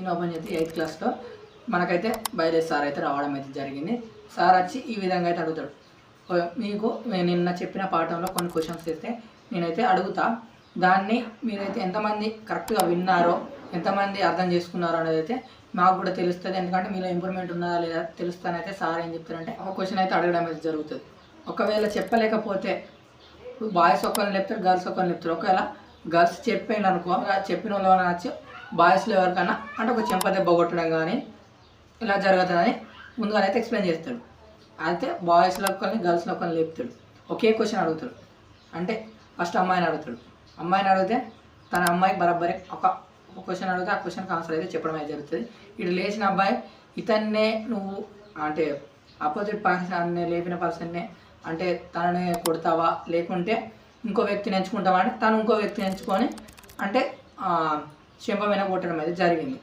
నేను ఓపెన్ చేస్తే ఎయిత్ క్లాస్లో మనకైతే బయలుదేరి సార్ అయితే రావడం అయితే జరిగింది. సార్ వచ్చి ఈ విధంగా అయితే అడుగుతాడు. మీకు నేను నిన్న చెప్పిన పాఠంలో కొన్ని క్వశ్చన్స్ అయితే నేనైతే అడుగుతా. దాన్ని మీరైతే ఎంతమంది కరెక్ట్గా విన్నారో ఎంతమంది అర్థం చేసుకున్నారో అనేది అయితే మాకు కూడా తెలుస్తుంది. ఎందుకంటే మీలో ఇంప్రూవ్మెంట్ ఉన్నదా లేదా తెలుస్తానైతే సార్ ఏం చెప్తారంటే ఒక క్వశ్చన్ అయితే అడగడం అయితే జరుగుతుంది. ఒకవేళ చెప్పలేకపోతే బాయ్స్ ఒకరిని చెప్తారు గర్ల్స్ ఒకరిని చెప్తారు. ఒకవేళ గర్ల్స్ చెప్పాను అనుకో చెప్పిన వాళ్ళు వచ్చి బాయ్స్లో ఎవరికన్నా అంటే ఒక చెంప దెబ్బ కొట్టడం కానీ ఇలా జరుగుతుందని ముందుగానైతే ఎక్స్ప్లెయిన్ చేస్తాడు. అయితే బాయ్స్లో ఒకరిని గర్ల్స్లో ఒకరిని లేపుతాడు. ఒకే క్వశ్చన్ అడుగుతాడు. అంటే ఫస్ట్ అమ్మాయిని అడుగుతాడు. అమ్మాయిని అడిగితే తన అమ్మాయికి బరాబరే ఒక క్వశ్చన్ అడిగితే ఆ క్వశ్చన్కి ఆన్సర్ అయితే చెప్పడం అయితే జరుగుతుంది. ఇటు లేచిన అబ్బాయి ఇతన్నే నువ్వు అంటే ఆపోజిట్ పర్సన్నే లేపిన పర్సన్నే అంటే తనని కొడతావా? లేకుంటే ఇంకో వ్యక్తిని ఎంచుకుంటావా? అంటే తను ఇంకో వ్యక్తిని ఎంచుకొని అంటే చెంప మీద అయితే జరిగింది.